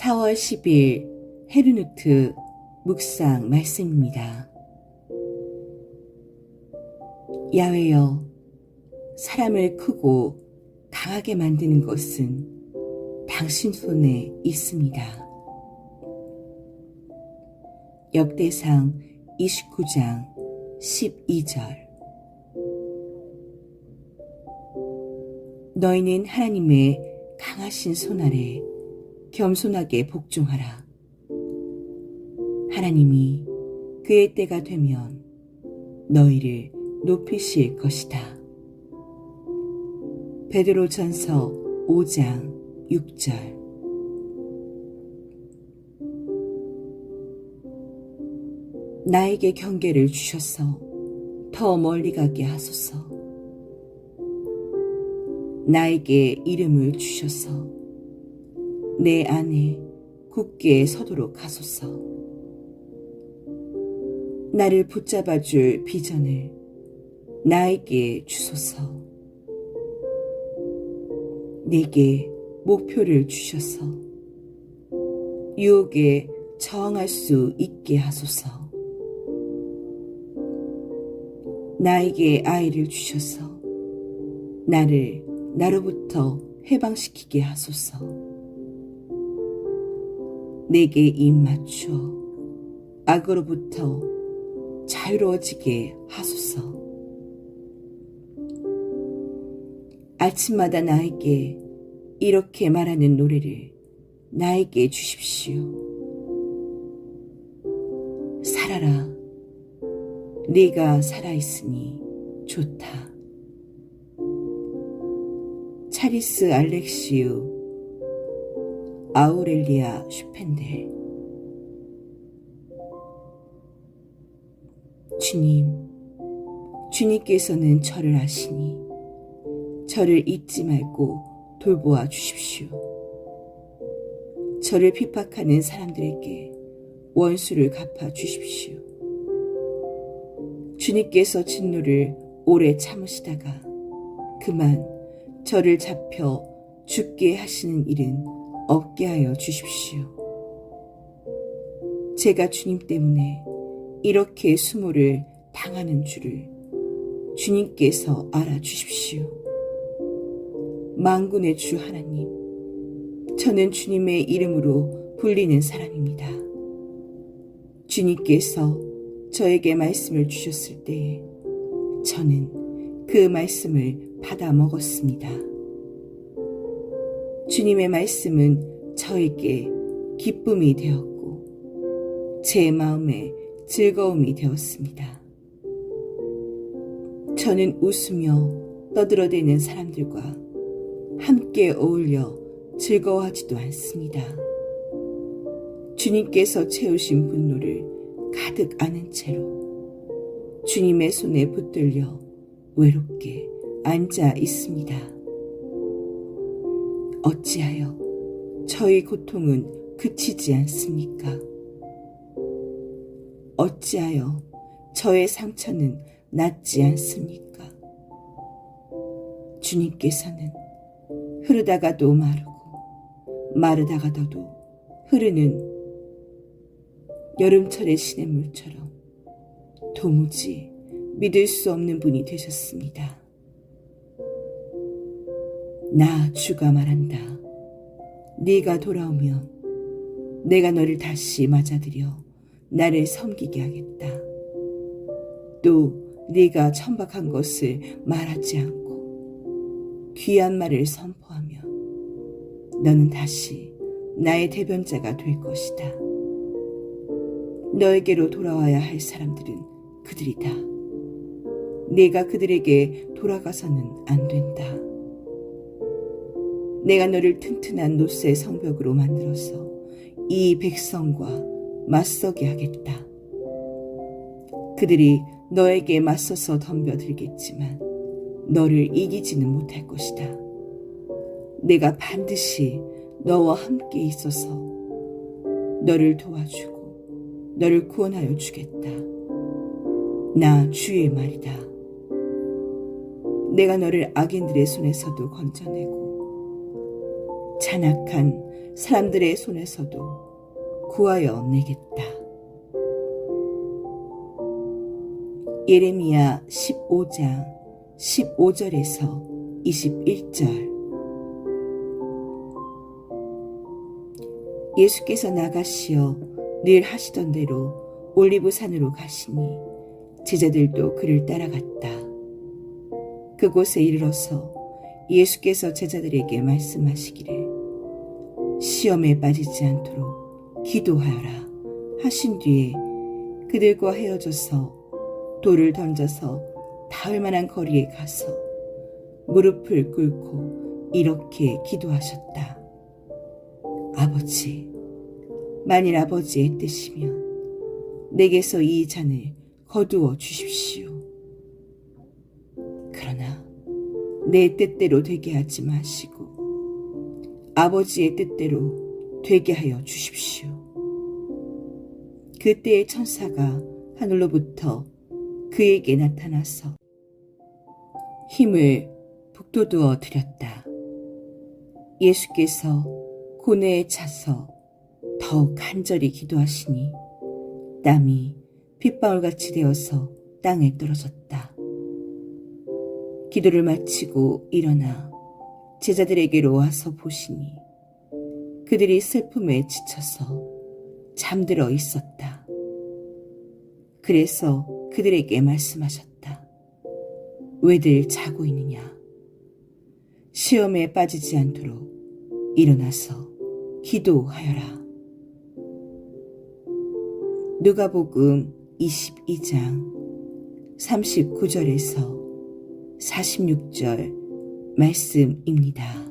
4월 10일 헤르누트 묵상 말씀입니다. 야외여, 사람을 크고 강하게 만드는 것은 당신 손에 있습니다. 역대상 29장 12절 너희는 하나님의 강하신 손 아래 겸손하게 복종하라. 하나님이 그의 때가 되면 너희를 높이실 것이다. 베드로 전서 5장 6절 나에게 경계를 주셔서 더 멀리 가게 하소서. 나에게 이름을 주셔서 내 안에 굳게 서도록 하소서. 나를 붙잡아 줄 비전을 나에게 주소서. 내게 목표를 주셔서 유혹에 저항할 수 있게 하소서. 나에게 아이를 주셔서 나를 나로부터 해방시키게 하소서. 내게 입 맞추어 악으로부터 자유로워지게 하소서. 아침마다 나에게 이렇게 말하는 노래를 나에게 주십시오. 살아라. 네가 살아있으니 좋다. 차리스 알렉시우 아우렐리아 슈펜델 주님, 주님께서는 저를 아시니 저를 잊지 말고 돌보아 주십시오. 저를 핍박하는 사람들에게 원수를 갚아 주십시오. 주님께서 진노를 오래 참으시다가 그만 저를 잡혀 죽게 하시는 일은 없게 하여 주십시오. 제가 주님 때문에 이렇게 수모를 당하는 줄을 주님께서 알아주십시오. 망군의 주 하나님, 저는 주님의 이름으로 불리는 사람입니다. 주님께서 저에게 말씀을 주셨을 때에 저는 그 말씀을 받아 먹었습니다. 주님의 말씀은 저에게 기쁨이 되었고 제 마음에 즐거움이 되었습니다. 저는 웃으며 떠들어대는 사람들과 함께 어울려 즐거워하지도 않습니다. 주님께서 채우신 분노를 가득 안은 채로 주님의 손에 붙들려 외롭게 앉아 있습니다. 어찌하여 저희 고통은 그치지 않습니까? 어찌하여 저의 상처는 낫지 않습니까? 주님께서는 흐르다가도 마르고 마르다가도 흐르는 여름철의 시냇물처럼 도무지 믿을 수 없는 분이 되셨습니다. 나 주가 말한다. 네가 돌아오면 내가 너를 다시 맞아들여 나를 섬기게 하겠다. 또 네가 천박한 것을 말하지 않고 귀한 말을 선포하며 너는 다시 나의 대변자가 될 것이다. 너에게로 돌아와야 할 사람들은 그들이다. 내가 그들에게 돌아가서는 안 된다. 내가 너를 튼튼한 노쇠 성벽으로 만들어서 이 백성과 맞서게 하겠다. 그들이 너에게 맞서서 덤벼들겠지만 너를 이기지는 못할 것이다. 내가 반드시 너와 함께 있어서 너를 도와주고 너를 구원하여 주겠다. 나 주의 말이다. 내가 너를 악인들의 손에서도 건져내고 잔악한 사람들의 손에서도 구하여 내겠다. 예레미야 15장 15절에서 21절 예수께서 나가시어 늘 하시던 대로 올리브 산으로 가시니 제자들도 그를 따라갔다. 그곳에 이르러서 예수께서 제자들에게 말씀하시기를 시험에 빠지지 않도록 기도하여라 하신 뒤에 그들과 헤어져서 돌을 던져서 닿을 만한 거리에 가서 무릎을 꿇고 이렇게 기도하셨다. 아버지, 만일 아버지의 뜻이면 내게서 이 잔을 거두어 주십시오. 그러나 내 뜻대로 되게 하지 마시고 아버지의 뜻대로 되게 하여 주십시오. 그때의 천사가 하늘로부터 그에게 나타나서 힘을 북돋우어 드렸다. 예수께서 고뇌에 차서 더욱 간절히 기도하시니 땀이 핏방울같이 되어서 땅에 떨어졌다. 기도를 마치고 일어나 제자들에게로 와서 보시니 그들이 슬픔에 지쳐서 잠들어 있었다. 그래서 그들에게 말씀하셨다. 왜들 자고 있느냐? 시험에 빠지지 않도록 일어나서 기도하여라. 누가복음 22장 39절에서 46절 말씀입니다.